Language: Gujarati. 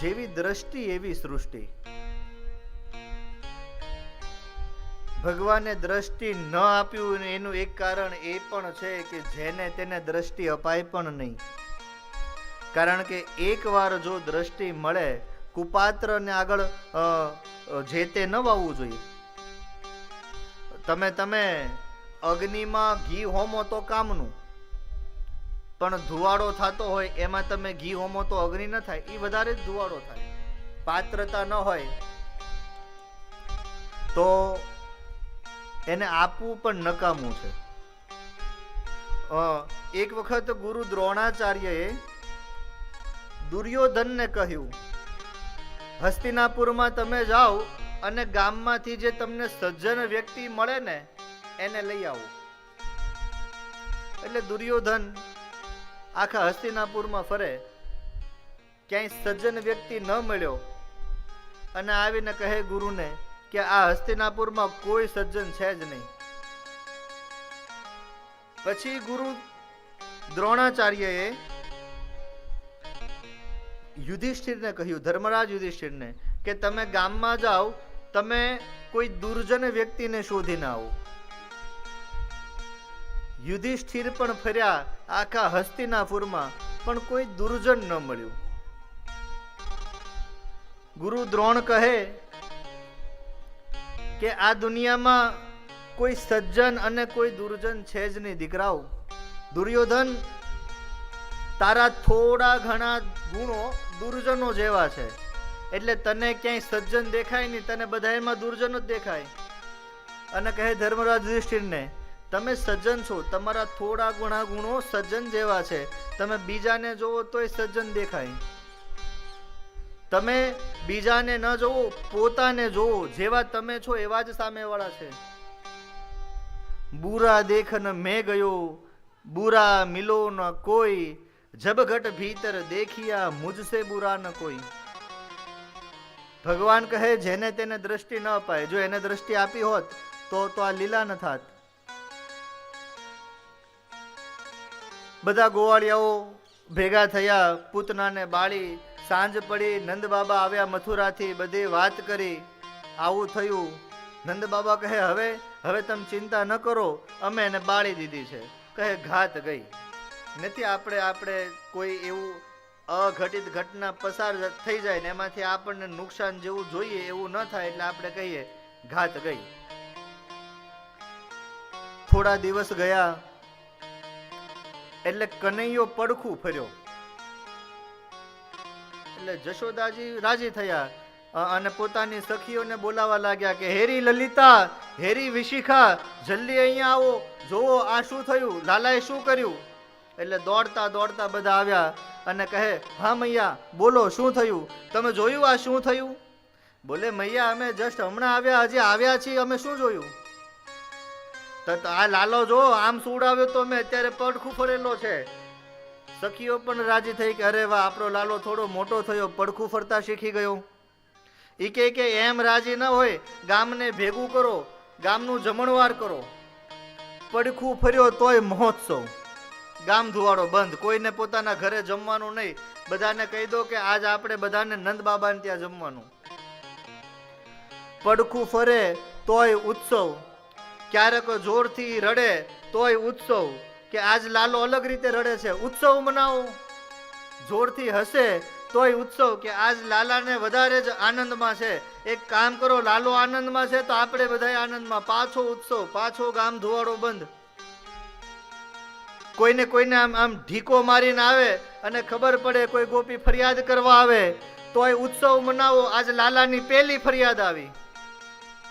જેવી દ્રષ્ટિ, એવી સૃષ્ટિ. ભગવાને દ્રષ્ટિ ન આપ્યું એનું એક કારણ એ પણ છે કે જેને તેને દ્રષ્ટિ અપાય પણ નહીં. કારણ કે એકવાર જો દ્રષ્ટિ મળે, કુપાત્રને આગળ જે તે ન વાવવું જોઈએ. તમે તમે અગ્નિમાં ઘી હોમો તો કામનું. પણ ધુવાડો થતો હોય, એમાં તમે ઘી હોમો તો અગ્નિ ન થાય એ વધારે ધુવાડો થાય. પાત્રતા ન હોય, તો એને આપવું પણ નકામું છે. એક વખત ગુરુ દ્રોણાચાર્યએ દુર્યોધનને કહ્યું, હસ્તિનાપુરમાં તમે જાઓ અને ગામમાંથી જે તમને સજ્જન વ્યક્તિ મળે ને, એને લઈ આવો. એટલે દુર્યોધન આખા હસ્તિનાપુરમાં ફરે. ક્યાંય સજ્જન વ્યક્તિ ન મળ્યો. અને આવીને કહે ગુરુને કે આ હસ્તિનાપુરમાં કોઈ સજ્જન છે જ નહીં. પછી ગુરુ દ્રોણાચાર્યએ યુધિષ્ઠિરને કહ્યું, ધર્મરાજ યુધિષ્ઠિરને, કે તમે ગામમાં જાઓ, તમે કોઈ દુર્જન વ્યક્તિને શોધીને આવો. યુધિષ્ઠિર પણ ફર્યા આખા હસ્તિનાપુરમાં પણ કોઈ દુર્જન ન મળ્યું. ગુરુ દ્રોણ કહે કે આ દુનિયામાં કોઈ સજ્જન અને કોઈ દુર્જન છે જ નહીં, દીકરાઓ. દુર્યોધન તારા થોડા ઘણા ગુણો દુર્જનો જેવા છે. એટલે તને ક્યાંય સજ્જન દેખાય નહીં, તને બધાયમાં દુર્જનો જ દેખાય. અને કહે ધર્મરાજ યુધિષ્ઠિરને તમે સજ્જન છો, તમારા થોડા ગુણા ગુણો સજ્જન જેવા છે. તમે બીજાને જોવો તોય સજ્જન દેખાય. તમે બીજાને ન જોવો, પોતાને જોવો, જેવા તમે છો એવા જ સામેવાળા છે. બુરા દેખન મેં ગયો, બુરા મિલો ન કોઈ. જબઘટ ભીતર દેખિયા મુજસે બુરા ન કોઈ. ભગવાન કહે, જેને તેને દ્રષ્ટિ ન અપાય, જો એને દ્રષ્ટિ આપી હોત, તો તો આ લીલા ન થાત. બધા ગોવાળિયાઓ ભેગા થયા, પૂતનાને બાળી, સાંજ પડી, નંદ બાબા આવ્યા મથુરાથી, બધી વાત કરી. આવું થયું. નંદ બાબા કહે, હવે હવે તમે ચિંતા ન કરો, અમે એને બાળી દીધી છે. કહે, ઘાત ગઈ. નથી આપણે આપણે કોઈ એવું અઘટિત ઘટના પસાર થઈ જાય ને એમાંથી આપણને નુકસાન જેવું જોઈએ એવું ન થાય એટલે આપણે કહીએ, ઘાત ગઈ. થોડા દિવસ ગયા એટલે કનૈયો પડખું ફર્યો. એટલે જશોદાજી રાજી થયા. અને પોતાની સખીઓને બોલાવા લાગ્યા કે હેરી લલિતા હેરી વિશિખા, જલ્દી અહીંયા આવો. જોવો આ શું થયું? લાલાએ શું કર્યું? એટલે દોડતા દોડતા બધા આવ્યા અને કહે, હા મૈયા, બોલો શું થયું? તમે જોયું આ શું થયું? બોલે, મૈયા, અમે જસ્ટ હમણાં આવ્યા, હજી આવ્યા છીએ, અમે શું જોયું? આ લાલો જો, આમ સુડાવ્યો તો મેં અત્યારે પડખું ફરેલો છે. સખીઓ પણ રાજી થઈ કે, અરે વાહ, આપણો લાલો થોડો મોટો થયો પડખું ફરતા શીખી ગયો. એ કે કે, એમ રાજી ન હોય, ગામને ભેગું કરો, ગામનું જમણવાર કરો. પડખું ફર્યો તોય મહોત્સવ. ગામ ધુવાડો બંધ, કોઈને પોતાના ઘરે જમવાનું નહીં. બધાને કહી દો કે, આજ આપણે બધાને નંદ બાબાને ત્યાં જમવાનું. પડખું ફરે તોય ઉત્સવ. ક્યારેક જોરથી રડે તોય ઉત્સવ કે આજ લાલો અલગ રીતે રડે છે. ઉત્સવ મનાવો. જોરથી હસે તોય ઉત્સવ કે આજ લાલાને વધારે જ આનંદમાં છે. એક કામ કરો, લાલો આનંદમાં છે તો આપણે બધા આનંદમાં. પાછો ઉત્સવ, પાછો ગામ ધુવાડો બંધ. કોઈને કોઈને આમ આમ ઢીકો મારીને આવે અને ખબર પડે કોઈ ગોપી ફરિયાદ કરવા આવે. તોય ઉત્સવ મનાવો. આજ લાલાની પહેલી ફરિયાદ આવી.